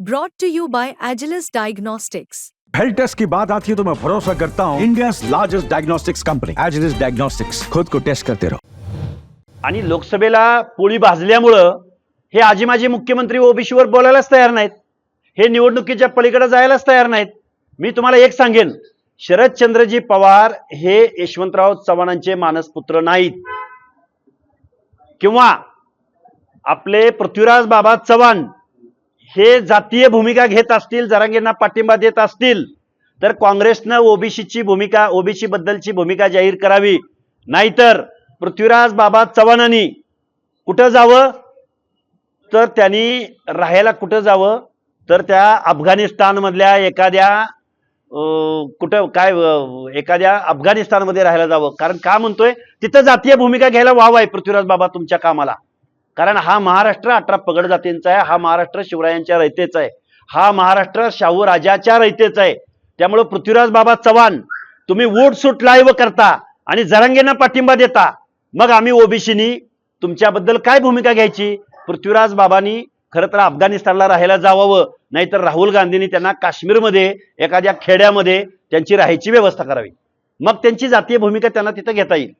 Brought to you by Agilus Diagnostics. Health test की बात आती है तो मैं भरोसा करता हूँ India largest diagnostics company Agilus Diagnostics खुद को टेस्ट करते रहो आणि लोकसभेला पोळी भाजल्यामुळं हे आजी माजी मुख्यमंत्री ओबीसीवर बोलायलाच तयार नाहीत. हे निवडणुकीच्या पलीकडे जायलाच तयार नाहीत. मी तुम्हाला एक सांगेन. शरदचंद्रजी पवार हे यशवंतराव चव्हाणांचे मानसपुत्र नाहीत. किंवा आपले पृथ्वीराज बाबा चव्हाण हे जातीय भूमिका घेत असतील जरांगेंना पाठिंबा देत असतील तर काँग्रेसनं ओबीसीची भूमिका ओबीसी बद्दलची भूमिका जाहीर करावी. नाहीतर पृथ्वीराज बाबा चव्हाणांनी कुठं जावं? तर त्यांनी राहायला कुठं जावं? तर त्या अफगाणिस्तानमधल्या एखाद्या कुठं काय एखाद्या अफगाणिस्तानमध्ये राहायला जावं. कारण का म्हणतोय? तिथं जातीय भूमिका घ्यायला वाव आहे पृथ्वीराज बाबा तुमच्या कामाला. कारण हा महाराष्ट्र अठरा पगड जातींचा आहे हा महाराष्ट्र शिवरायांच्या रयतेचा आहे हा महाराष्ट्र शाहू राजाच्या रयतेचा आहे. त्यामुळं पृथ्वीराज बाबा चव्हाण तुम्ही वोट सूट लाईव्ह करता आणि जरांगेंना पाठिंबा देता. मग आम्ही ओबीसीनी तुमच्याबद्दल काय भूमिका घ्यायची? पृथ्वीराज बाबांनी खरं तर अफगाणिस्तानला राहायला जावावं नाहीतर राहुल गांधींनी त्यांना काश्मीरमध्ये एखाद्या खेड्यामध्ये त्यांची राहायची व्यवस्था करावी. मग त्यांची जातीय भूमिका त्यांना तिथं घेता येईल.